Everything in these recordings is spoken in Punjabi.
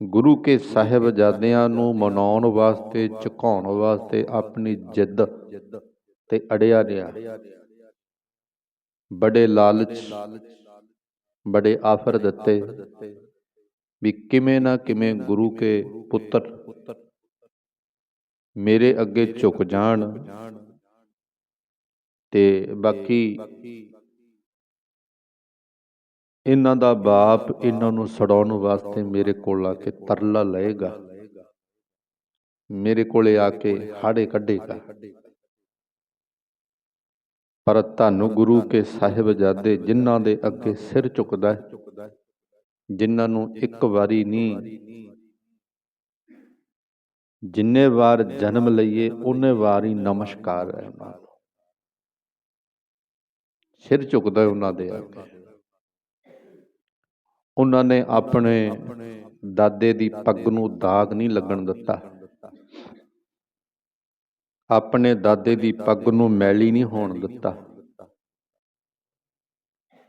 ਗੁਰੂ ਕੇ ਸਾਹਿਬਜ਼ਾਦਿਆਂ ਨੂੰ ਮਨਾਉਣ ਵਾਸਤੇ, ਝੁਕਾਉਣ ਵਾਸਤੇ ਆਪਣੀ ਜਿੱਦ ਤੇ ਅੜਿਆ ਰਿਹਾ ਬੜੇ ਲਾਲਚ, ਬੜੇ ਆਫਰ ਦਿੱਤੇ ਵੀ ਕਿਵੇਂ ਨਾ ਕਿਵੇਂ ਗੁਰੂ ਕੇ ਪੁੱਤਰ ਮੇਰੇ ਅੱਗੇ ਝੁਕ ਜਾਣ ਤੇ ਬਾਕੀ ਇਹਨਾਂ ਦਾ ਬਾਪ ਇਹਨਾਂ ਨੂੰ ਸੜਾਉਣ ਵਾਸਤੇ ਮੇਰੇ ਕੋਲ ਆ ਕੇ ਤਰਲਾ ਲਏਗਾ। ਮੇਰੇ ਕੋਲੇ ਆ ਕੇ ਹਾੜੇ ਕੱਢੇਗਾ। ਪਰ ਤੁਹਾਨੂੰ ਗੁਰੂ ਕੇ ਸਾਹਿਬਜ਼ਾਦੇ ਜਿਨ੍ਹਾਂ ਦੇ ਅੱਗੇ ਸਿਰ ਝੁਕਦਾ ਹੈ, ਜਿਨ੍ਹਾਂ ਨੂੰ ਇੱਕ ਵਾਰੀ ਨਹੀਂ, ਜਿੰਨੇ ਵਾਰ ਜਨਮ ਲਈਏ ਉਹਨੇ ਵਾਰ ਹੀ ਨਮਸਕਾਰ ਹੈ। ਉਹਨਾਂ ਨੂੰ ਸਿਰ ਝੁਕਦਾ ਉਹਨਾਂ ਦੇ ਅੱਗੇ। ਉਹਨਾਂ ਨੇ ਆਪਣੇ ਦਾਦੇ ਦੀ ਪੱਗ ਨੂੰ ਦਾਗ ਨਹੀਂ ਲੱਗਣ ਦਿੱਤਾ। ਆਪਣੇ ਦਾਦੇ ਦੀ ਪੱਗ ਨੂੰ ਮੈਲੀ ਨਹੀਂ ਹੋਣ ਦਿੱਤਾ।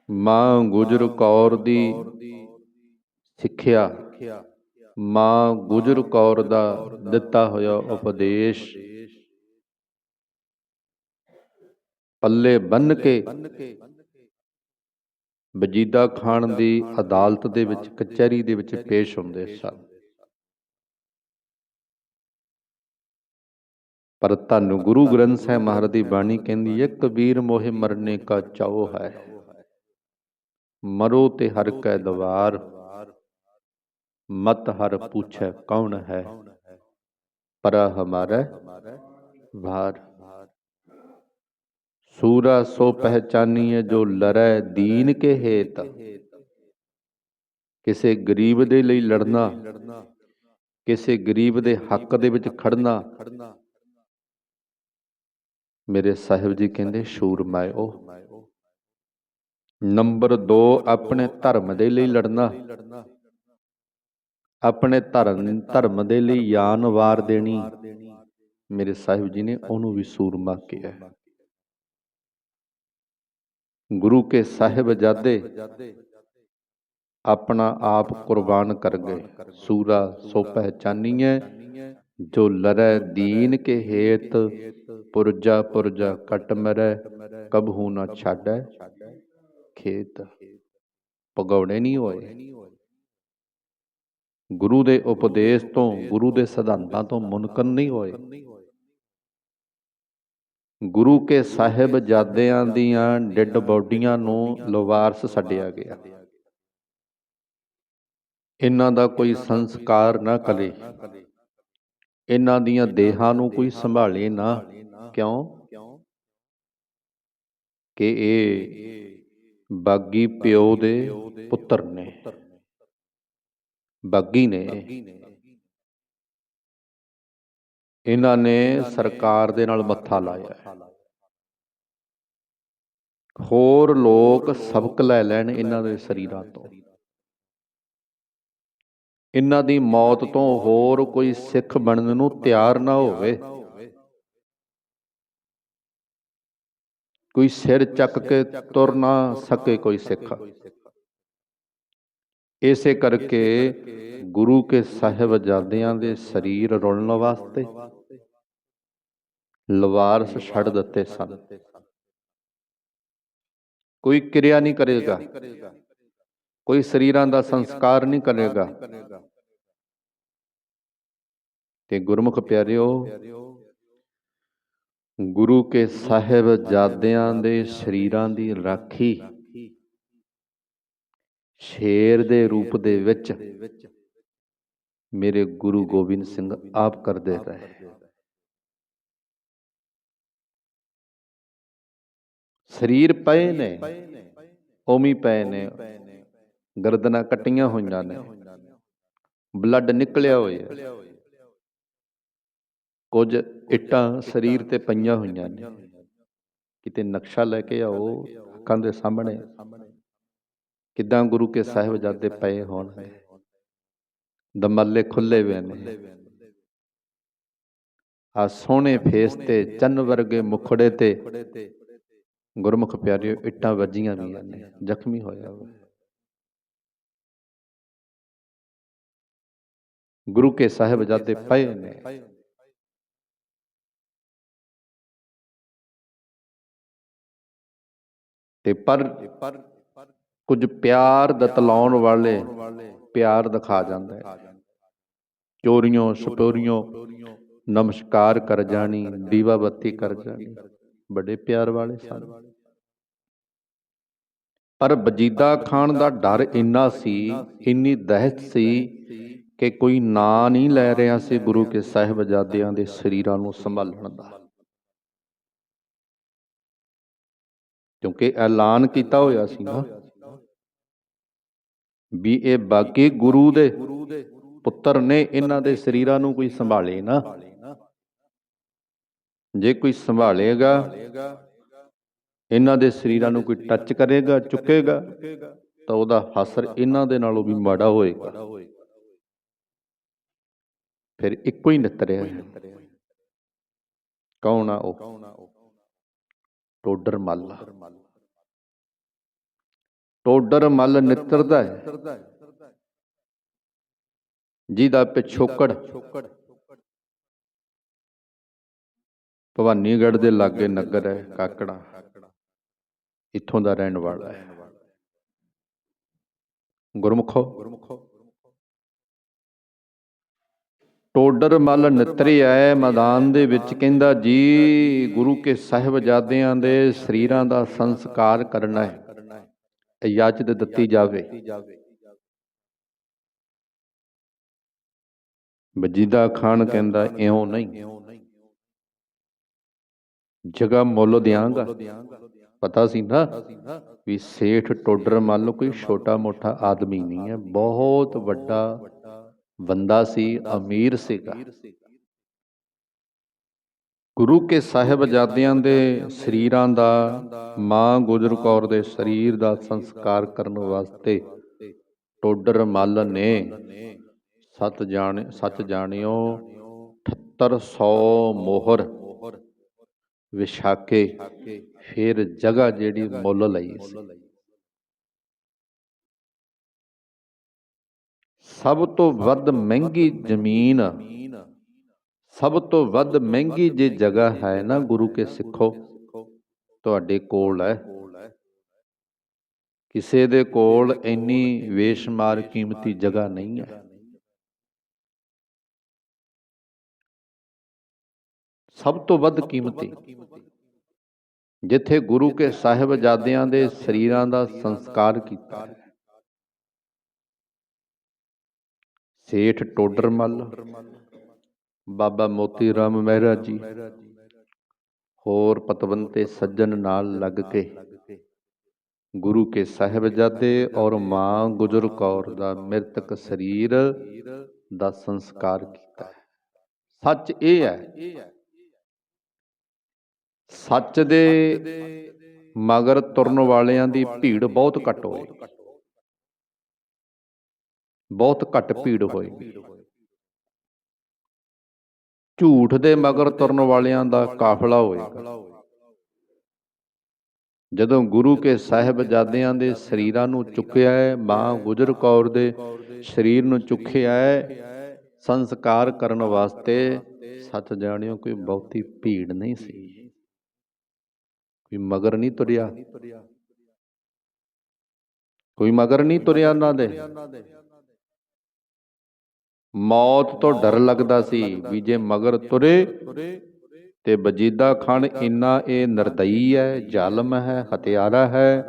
ਮਾਂ ਗੁਜਰ ਕੌਰ ਦੀ ਸਿੱਖਿਆ, ਮਾਂ ਗੁਜਰ ਕੌਰ ਦਾ ਦਿੱਤਾ ਹੋਇਆ ਉਪਦੇਸ਼ ਪੱਲੇ ਬੰਨ ਕੇ ਵਜੀਦਾ ਖਾਨ ਦੀ ਅਦਾਲਤ ਦੇ ਵਿੱਚ, ਕਚਹਿਰੀ ਦੇ ਵਿੱਚ ਪੇਸ਼ ਹੁੰਦੇ ਸਨ। ਪਰ ਤੁਹਾਨੂੰ ਗੁਰੂ ਗ੍ਰੰਥ ਸਾਹਿਬ ਮਹਾਰਾਜ ਦੀ ਬਾਣੀ ਕਹਿੰਦੀ ਹੈ ਕਬੀਰ ਮੋਹਿ ਮਰਨੇ ਕਾ ਚਾਉ ਹੈ, ਮਰੋ ਤੇ ਹਰ ਕੈ ਦਵਾਰ, ਮਤ ਹਰ ਪੁੱਛੈ ਕੌਣ ਹੈ, ਪਰ ਹਮਾਰਾ ਭਾਰ। ਸੂਰਾ ਸੋ ਪਹਿਚਾਨੀਏ ਜੋ ਲਰੈ ਦੀਨ ਕੇ ਹੇਤ। ਕਿਸੇ ਗਰੀਬ ਦੇ ਲਈ ਲੜਨਾ, ਕਿਸੇ ਗਰੀਬ ਦੇ ਹੱਕ ਦੇ ਵਿੱਚ ਖੜਨਾ। ਮੇਰੇ ਸਾਹਿਬ ਜੀ ਕਹਿੰਦੇ ਸ਼ੂਰਮਾ ਉਹ ਨੰਬਰ 2 ਆਪਣੇ ਧਰਮ ਦੇ ਲਈ ਲੜਨਾ। ਆਪਣੇ ਧਰਮ ਧਰਮ ਦੇ ਲਈ ਯਾਨ ਵਾਰ ਦੇਣੀ। ਮੇਰੇ ਸਾਹਿਬ ਜੀ ਨੇ ਉਹਨੂੰ ਵੀ ਸੂਰਮਾ ਕਿਹਾ। ਗੁਰੂ ਕੇ ਸਾਹਿਬਜ਼ਾਦੇ ਆਪਣਾ ਆਪ ਕੁਰਬਾਨ ਕਰ ਗਏ। ਸੂਰਾ ਸੋ ਪਹਿਚਾਨੀਐ, ਜੋ ਲਰੈ ਦੀਨ ਕੇ ਹੇਤ, ਪੁਰਜਾ ਪੁਰਜਾ ਕਟ ਮਰੈ ਕਬਹੂ ਨਾ ਛਾੜੈ ਖੇਤ ਪਗੌੜੇ ਨਹੀਂ ਹੋਏ। ਗੁਰੂ ਦੇ ਉਪਦੇਸ਼ ਤੋਂ, ਗੁਰੂ ਦੇ ਸਿਧਾਂਤਾਂ ਤੋਂ ਮੁਨਕਨ ਨਹੀਂ ਹੋਏ। ਗੁਰੂ ਕੇ ਸਾਹਿਬਜ਼ਾਦਿਆਂ ਦੀਆਂ ਡੈੱਡ ਬੋਡੀਆਂ ਨੂੰ ਲਵਾਰਸ ਛੱਡਿਆ ਗਿਆ। ਇਹਨਾਂ ਦਾ ਕੋਈ ਸੰਸਕਾਰ ਨਾ ਕਰੇ। ਇਹਨਾਂ ਦੀਆਂ ਦੇਹਾਂ ਨੂੰ ਕੋਈ ਸੰਭਾਲੇ ਨਾ। ਕਿਉਂ? ਕਿ ਇਹ ਬਾਗੀ ਪਿਓ ਦੇ ਪੁੱਤਰ ਨੇ। ਬਾਗੀ ਨੇ। ਇਹਨਾਂ ਨੇ ਸਰਕਾਰ ਦੇ ਨਾਲ ਮੱਥਾ ਲਾਇਆ। ਹੋਰ ਲੋਕ ਸਬਕ ਲੈ ਲੈਣ ਇਹਨਾਂ ਦੇ ਸਰੀਰਾਂ ਤੋਂ। ਇਹਨਾਂ ਦੀ ਮੌਤ ਤੋਂ ਹੋਰ ਕੋਈ ਸਿੱਖ ਬਣਨ ਨੂੰ ਤਿਆਰ ਨਾ ਹੋਵੇ। ਕੋਈ ਸਿਰ ਚੱਕ ਕੇ ਤੁਰ ਨਾ ਸਕੇ ਕੋਈ ਸਿੱਖ। ਇਸੇ ਕਰਕੇ ਗੁਰੂ ਕੇ ਸਾਹਿਬ ਸਾਹਿਬਜ਼ਾਦਿਆਂ ਦੇ ਸਰੀਰ ਰੁਲਣ ਵਾਸਤੇ ਲਵਾਰਸ ਛੱਡ ਦਿੱਤੇ ਸਨ। ਕੋਈ ਕਿਰਿਆ ਨਹੀਂ ਕਰੇਗਾ। ਕੋਈ ਸਰੀਰਾਂ ਦਾ ਸੰਸਕਾਰ ਨਹੀਂ ਕਰੇਗਾ। ਤੇ ਗੁਰਮੁਖ ਪਿਆਰਿਓ, ਗੁਰੂ ਕੇ ਸਾਹਿਬਜ਼ਾਦਿਆਂ ਦੇ ਸਰੀਰਾਂ ਦੀ ਰਾਖੀ ਸ਼ੇਰ ਦੇ ਰੂਪ ਦੇ ਵਿੱਚ ਮੇਰੇ ਗੁਰੂ ਗੋਬਿੰਦ ਸਿੰਘ ਆਪ ਕਰਦੇ ਰਹੇ। ਸਰੀਰ ਪਏ ਨੇ ਓਮੀ ਪਏ ਨੇ। ਗਰਦਨਾਂ ਕੱਟੀਆਂ ਹੋਈਆਂ ਨੇ। ਬਲੱਡ ਨਿਕਲਿਆ ਹੋਇਆ। ਕੁਝ ਇੱਟਾਂ ਸਰੀਰ ਤੇ ਪਈਆਂ ਹੋਈਆਂ ਨੇ। ਕਿਤੇ ਨਕਸ਼ਾ ਲੈ ਕੇ ਆਓ, ਅੱਖਾਂ ਦੇ ਸਾਹਮਣੇ। ਕਿਦਾਂ ਗੁਰੂ ਕੇ ਸਾਹਿਬਜ਼ਾਦੇ ਪਏ ਹੋਣਗੇ। ਦਮੱਲੇ ਖੁੱਲੇ ਹੋਏ ਨੇ। ਆ ਸੋਹਣੇ ਫੇਸ ਤੇ, ਚੰਨ ਵਰਗੇ ਮੁਖੜੇ ਤੇ ਗੁਰਮੁਖ ਪਿਆਰਿਓ, ਇੱਟਾਂ ਵੱਜੀਆਂ ਵੀ ਨੇ ਜ਼ਖਮੀ ਹੋਇਆ ਹੋਇਆ ਗੁਰੂ ਕੇ ਸਾਹਿਬਜ਼ਾਦੇ ਪਏ ਨੇ। ਤੇ ਪਰ ਕੁਝ ਪਿਆਰ ਦਤਲਾਉਣ ਵਾਲੇ ਪਿਆਰ ਦਿਖਾ ਜਾਂਦਾ ਹੈ। ਚੋਰੀਆਂ ਸਪੋਰੀਆਂ ਨਮਸਕਾਰ ਕਰ ਜਾਣੀ ਦੀਵਾ ਬੱਤੀ ਕਰ ਜਾਣੀ। ਬੜੇ ਪਿਆਰ ਵਾਲੇ ਸਨ ਪਰ ਵਜੀਦਾ ਖਾਨ ਦਾ ਡਰ ਇੰਨਾ ਸੀ ਇੰਨੀ ਦਹਿਸ਼ਤ ਸੀ ਕਿ ਕੋਈ ਨਾਂ ਨਹੀਂ ਲੈ ਰਿਹਾ ਸੀ ਗੁਰੂ ਕੇ ਸਾਹਿਬਜ਼ਾਦਿਆਂ ਦੇ ਸਰੀਰਾਂ ਨੂੰ ਸੰਭਾਲਣ ਦਾ। ਕਿਉਂਕਿ ਐਲਾਨ ਕੀਤਾ ਹੋਇਆ ਸੀ ਨਾ ਵੀ ਇਹ ਬਾਕੀ ਗੁਰੂ ਦੇ ਪੁੱਤਰ ਨੇ ਇਹਨਾਂ ਦੇ ਸਰੀਰਾਂ ਨੂੰ ਕੋਈ ਸੰਭਾਲੇ ਨਾ। ਜੇ ਕੋਈ ਸੰਭਾਲੇਗਾ, ਇਹਨਾਂ ਦੇ ਸਰੀਰਾਂ ਨੂੰ ਕੋਈ ਟੱਚ ਕਰੇਗਾ, ਚੁੱਕੇਗਾ, ਤਾਂ ਉਹਦਾ ਹਸਰ ਇਹਨਾਂ ਦੇ ਨਾਲੋਂ ਵੀ ਮਾੜਾ ਹੋਏਗਾ। ਫਿਰ ਇੱਕੋ ਹੀ ਨਿਤਰਿਆ ਹੈ। ਕੌਣ ਆ ਉਹ? ਟੋਡਰ ਮੱਲ। ਟੋਡਰ ਮੱਲ ਨਿਤਰਦਾ ਹੈ। ਜਿਹਦਾ ਪਿਛੋਕੜ ਭਵਾਨੀਗੜ੍ਹ ਦੇ ਲਾਗੇ ਨਗਰ ਹੈ, ਕਾਕੜਾ। ਇੱਥੋਂ ਦਾ ਰਹਿਣ ਵਾਲਾ ਹੈ। ਗੁਰਮੁਖੋ। ਟੋਡਰ ਮੱਲ ਨਿਤਰਿਆ ਹੈ ਮੈਦਾਨ ਦੇ ਵਿੱਚ, ਕਹਿੰਦਾ ਜੀ, ਗੁਰੂ ਕੇ ਸਾਹਿਬਜ਼ਾਦਿਆਂ ਦੇ ਸਰੀਰਾਂ ਦਾ ਸੰਸਕਾਰ ਕਰਨਾ ਹੈ। ਇਜਾਜ਼ਤ ਦਿੱਤੀ ਜਾਵੇ। ਵਜੀਦਾ ਖਾਨ ਕਹਿੰਦਾ, ਇਉਂ ਨਹੀਂ। ਜਗ੍ਹਾ ਮੁੱਲ ਦਿਆਂਗਾ। ਪਤਾ ਸੀ ਨਾ ਵੀ ਸੇਠ ਟੋਡਰ ਮੱਲ ਕੋਈ ਛੋਟਾ ਮੋਟਾ ਆਦਮੀ ਨਹੀਂ ਹੈ, ਬਹੁਤ ਵੱਡਾ ਬੰਦਾ ਸੀ, ਅਮੀਰ ਸੀਗਾ। ਗੁਰੂ ਕੇ ਸਾਹਿਬਜ਼ਾਦਿਆਂ ਦੇ ਸਰੀਰਾਂ ਦਾ, ਮਾਂ ਗੁਜਰ ਕੌਰ ਦੇ ਸਰੀਰ ਦਾ ਸੰਸਕਾਰ ਕਰਨ ਵਾਸਤੇ ਟੋਡਰ ਮੱਲ ਨੇ ਸਤ ਜਾਣ ਸੱਚ ਜਾਣਿਓ 7800 ਮੋਹਰ ਵਿਛਾਕੇ ਫਿਰ ਜਗ੍ਹਾ ਜਿਹੜੀ ਮੁੱਲ ਲਈ ਸੀ। ਸਭ ਤੋਂ ਵੱਧ ਮਹਿੰਗੀ ਜ਼ਮੀਨ ਸਭ ਤੋਂ ਵੱਧ ਮਹਿੰਗੀ ਜੇ ਜਗ੍ਹਾ ਹੈ ਨਾ ਗੁਰੂ ਕੇ ਸਿੱਖੋ ਤੁਹਾਡੇ ਕੋਲ ਹੈ। ਕਿਸੇ ਦੇ ਕੋਲ ਇੰਨੀ ਵੇਸ਼ਮਾਰ ਕੀਮਤੀ ਜਗ੍ਹਾ ਨਹੀਂ ਹੈ। ਸਭ ਤੋਂ ਵੱਧ ਕੀਮਤੀ। ਜਿੱਥੇ ਗੁਰੂ ਕੇ ਸਾਹਿਬਜ਼ਾਦਿਆਂ ਦੇ ਸਰੀਰਾਂ ਦਾ ਸੰਸਕਾਰ ਕੀਤਾ। ਸੇਠ ਟੋਡਰ ਮੱਲ ਬਾਬਾ ਮੋਤੀ ਰਾਮ ਮਹਿਰਾ ਜੀ ਹੋਰ ਪਤਵੰਤੇ ਸੱਜਣ ਨਾਲ ਲੱਗ ਕੇ। ਗੁਰੂ ਕੇ ਸਾਹਿਬਜ਼ਾਦੇ ਔਰ ਮਾਂ ਗੁਜਰ ਕੌਰ ਦਾ ਮ੍ਰਿਤਕ ਸਰੀਰ ਦਾ ਸੰਸਕਾਰ ਕੀਤਾ। ਸੱਚ ਇਹ ਹੈ ਸੱਚ ਦੇ ਮਗਰ ਤੁਰਨ ਵਾਲਿਆਂ ਦੀ ਭੀੜ ਬਹੁਤ ਘੱਟ ਹੋਈ। ਬਹੁਤ ਘੱਟ ਭੀੜ ਹੋਈ। ਝੂਠ ਦੇ ਮਗਰ ਤੁਰਨ ਵਾਲਿਆਂ ਦਾ ਕਾਫਲਾ ਹੋਏਗਾ ਜਦੋਂ ਗੁਰੂ ਕੇ ਸਾਹਿਬਜ਼ਾਦਿਆਂ ਦੇ ਸਰੀਰਾਂ ਨੂੰ ਚੁੱਕਿਆ ਹੈ, ਮਾਂ ਗੁਜਰ ਕੌਰ ਦੇ ਸਰੀਰ ਨੂੰ ਚੁੱਕਿਆ ਹੈ, ਸੰਸਕਾਰ ਕਰਨ ਵਾਸਤੇ ਸੱਚ ਜਾਣਿਓ ਕੋਈ ਬਹੁਤੀ ਭੀੜ ਨਹੀਂ ਸੀ। ਕੋਈ ਮਗਰ ਨਹੀਂ ਤੁਰਿਆ। ਕੋਈ ਮਗਰ ਨਹੀਂ ਤੁਰਿਆ ਉਹਨਾਂ ਦੇ। ਮੌਤ ਤੋਂ ਡਰ ਲੱਗਦਾ ਸੀ ਵੀ ਜੇ ਮਗਰ ਤੁਰੇ ਤੇ ਵਜੀਦਾ ਖਾਨ ਇੰਨਾ ਇਹ ਨਰਦਈ ਹੈ ਜ਼ਾਲਮ ਹੈ ਹਤਿਆਰਾ ਹੈ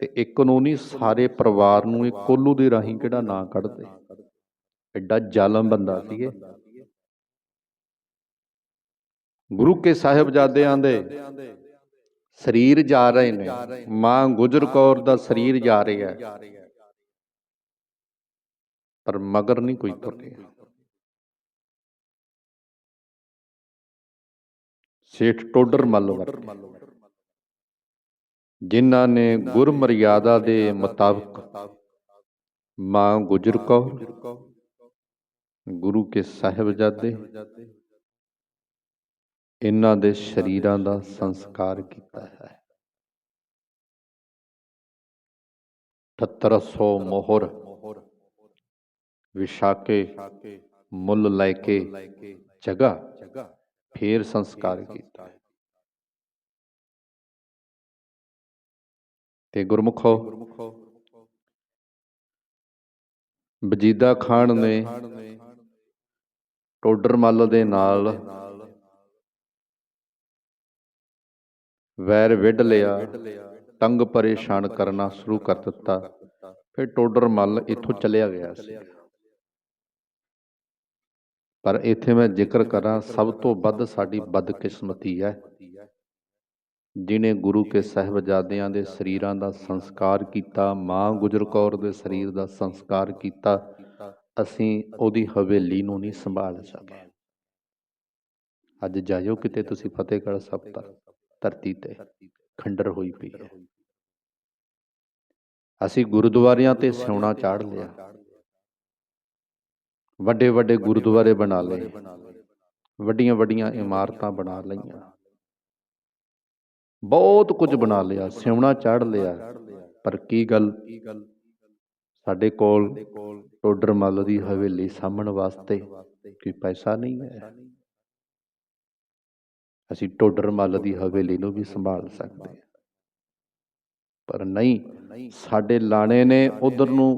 ਤੇ ਇੱਕ ਨੂੰ ਨਹੀਂ ਸਾਰੇ ਪਰਿਵਾਰ ਨੂੰ ਇਹ ਕੋਲੂ ਦੇ ਰਾਹੀਂ ਕਿਹੜਾ ਨਾਂ ਕੱਢਦੇ। ਐਡਾ ਜ਼ਾਲਮ ਬੰਦਾ ਸੀ ਇਹ। ਗੁਰੂ ਕੇ ਸਾਹਿਬਜ਼ਾਦਿਆਂ ਦੇ ਸਰੀਰ ਜਾ ਰਹੇ ਨੇ। ਮਾਂ ਗੁਜਰ ਕੌਰ ਦਾ ਸਰੀਰ ਜਾ ਰਿਹਾ ਹੈ। ਪਰ ਮਗਰ ਨਹੀਂ ਕੋਈ ਤੁਰਿਆ ਸੇਠ ਟੋਡਰ ਮੱਲ ਵਰਗੇ। ਜਿਨ੍ਹਾਂ ਨੇ ਗੁਰ ਮਰਿਆਦਾ ਦੇ ਮੁਤਾਬਕ ਮਾਂ ਗੁਜਰ ਕੌਰ, ਗੁਰੂ ਕੇ ਸਾਹਿਬਜ਼ਾਦੇ ਇਹਨਾਂ ਦੇ ਸ਼ਰੀਰਾਂ ਦਾ ਸੰਸਕਾਰ ਕੀਤਾ ਹੈ। 7800 ਮੋਹਰ ਵਿਛਾ ਮੁੱਲ ਲੈ ਕੇ ਜਗ੍ਹਾ ਫੇਰ ਸੰਸਕਾਰ ਕੀਤਾ ਤੇ ਗੁਰਮੁਖੋ, ਵਜੀਦਾ ਖਾਨ ਨੇ ਟੋਡਰਮੱਲ ਦੇ ਨਾਲ ਵੈਰ ਵਿੱਢ ਲਿਆ ਤੰਗ ਪਰੇਸ਼ਾਨ ਕਰਨਾ ਸ਼ੁਰੂ ਕਰ ਦਿੱਤਾ। ਫਿਰ ਟੋਡਰ ਮੱਲ ਇੱਥੋਂ ਚਲਿਆ ਗਿਆ ਸੀ। ਪਰ ਇੱਥੇ ਮੈਂ ਜ਼ਿਕਰ ਕਰਾਂ ਸਭ ਤੋਂ ਵੱਧ ਸਾਡੀ ਬਦਕਿਸਮਤੀ ਹੈ। ਜਿਨੇ ਗੁਰੂ ਕੇ ਸਹਿਬਜ਼ਾਦਿਆਂ ਦੇ ਸਰੀਰਾਂ ਦਾ ਸੰਸਕਾਰ ਕੀਤਾ ਮਾਂ ਗੁਜਰ ਕੌਰ ਦੇ ਸਰੀਰ ਦਾ ਸੰਸਕਾਰ ਕੀਤਾ ਅਸੀਂ ਉਹਦੀ ਹਵੇਲੀ ਨੂੰ ਨਹੀਂ ਸੰਭਾਲ ਸਕੇ। ਅੱਜ ਜਾਇਓ ਕਿਤੇ ਤੁਸੀਂ ਫਤਿਹਗੜ੍ਹ ਸਾਹਿਬ ਤੱਕ ਧਰਤੀ ਤੇ ਖੰਡਰ ਹੋਈ ਪਈ ਹੈ। ਅਸੀਂ ਗੁਰਦੁਆਰਿਆਂ ਤੇ ਸਿਉਣਾ ਚਾੜ ਲਿਆ। ਵੱਡੇ ਵੱਡੇ ਗੁਰਦੁਆਰੇ ਬਣਾ ਲਏ। ਵੱਡੀਆਂ ਵੱਡੀਆਂ ਇਮਾਰਤਾਂ ਬਣਾ ਲਈਆਂ। ਬਹੁਤ ਕੁਝ ਬਣਾ ਲਿਆ। ਸਿਉਣਾ ਚਾੜ ਲਿਆ। ਪਰ ਕੀ ਗੱਲ? ਸਾਡੇ ਕੋਲ ਟੋਡਰ ਮੱਲ ਦੀ ਹਵੇਲੀ ਸਾਂਭਣ ਵਾਸਤੇ ਕੋਈ ਪੈਸਾ ਨਹੀਂ ਹੈ। ਅਸੀਂ ਟੋਡਰ ਮੱਲ ਦੀ ਹਵੇਲੀ ਨੂੰ ਵੀ ਸੰਭਾਲ ਸਕਦੇ ਹਾਂ। ਪਰ ਨਹੀਂ ਸਾਡੇ ਲਾਣੇ ਨੇ ਉਧਰ ਨੂੰ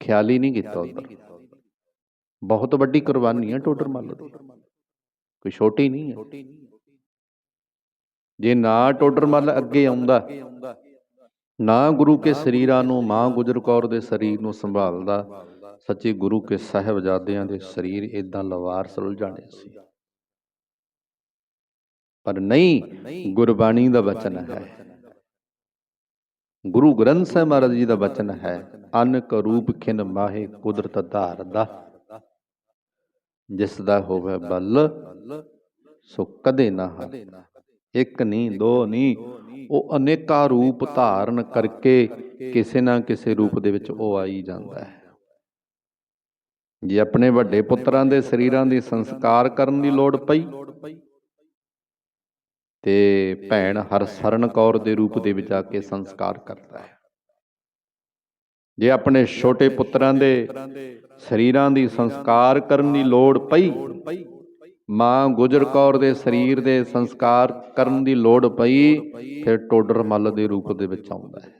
ਖਿਆਲ ਹੀ ਨਹੀਂ ਕੀਤਾ ਉਧਰ। ਬਹੁਤ ਵੱਡੀ ਕੁਰਬਾਨੀ ਹੈ ਟੋਡਰ ਮੱਲ ਦੀ। ਕੋਈ ਛੋਟੀ ਨਹੀਂ ਹੈ। ਜੇ ਨਾ ਟੋਡਰ ਮੱਲ ਅੱਗੇ ਆਉਂਦਾ ਨਾ ਗੁਰੂ ਕੇ ਸਰੀਰਾਂ ਨੂੰ ਮਾਂ ਗੁਜਰ ਕੌਰ ਦੇ ਸਰੀਰ ਨੂੰ ਸੰਭਾਲਦਾ ਸੱਚੇ ਗੁਰੂ ਕੇ ਸਾਹਿਬਜ਼ਾਦਿਆਂ ਦੇ ਸਰੀਰ ਇਦਾਂ ਲਵਾਰ ਸੁਲ ਜਾਣੇ ਸੀ। ਪਰ ਨਹੀਂ, ਗੁਰਬਾਣੀ ਦਾ ਵਚਨ ਹੈ। ਗੁਰੂ ਗ੍ਰੰਥ ਸਾਹਿਬ ਮਹਾਰਾਜ ਜੀ ਦਾ ਵਚਨ ਹੈ, ਅਨਕ ਰੂਪ ਖਿਨ ਮਾਹੇ ਕੁਦਰਤ ਧਾਰ ਦਾ। ਜਿਸ ਦਾ ਹੋਵੇ ਬਲ, ਸੋ ਕਦੇ ਨਾ ਹਾਰੇ ਇੱਕ ਨਹੀਂ ਦੋ ਨਹੀਂ ਉਹ ਅਨੇਕਾਂ ਰੂਪ ਧਾਰਨ ਕਰਕੇ ਕਿਸੇ ਨਾ ਕਿਸੇ ਰੂਪ ਦੇ ਵਿੱਚ ਉਹ ਆਈ ਜਾਂਦਾ ਹੈ। ਜੇ ਆਪਣੇ ਵੱਡੇ ਪੁੱਤਰਾਂ ਦੇ ਸਰੀਰਾਂ ਦੀ ਸੰਸਕਾਰ ਕਰਨ ਦੀ ਲੋੜ ਪਈ ਤੇ ਭੈਣ ਹਰਸਰਨ ਕੌਰ ਦੇ ਰੂਪ ਦੇ ਵਿੱਚ ਆ ਕੇ ਸੰਸਕਾਰ ਕਰਦਾ ਹੈ। ਜੇ ਆਪਣੇ ਛੋਟੇ ਪੁੱਤਰਾਂ ਦੇ ਸਰੀਰਾਂ ਦੀ ਸੰਸਕਾਰ ਕਰਨ ਦੀ ਲੋੜ ਪਈ, ਮਾਂ ਗੁਜਰ ਕੌਰ ਦੇ ਸਰੀਰ ਦੇ ਸੰਸਕਾਰ ਕਰਨ ਦੀ ਲੋੜ ਪਈ, ਫਿਰ ਟੋਡਰ ਮੱਲ ਦੇ ਰੂਪ ਦੇ ਵਿੱਚ ਆਉਂਦਾ ਹੈ।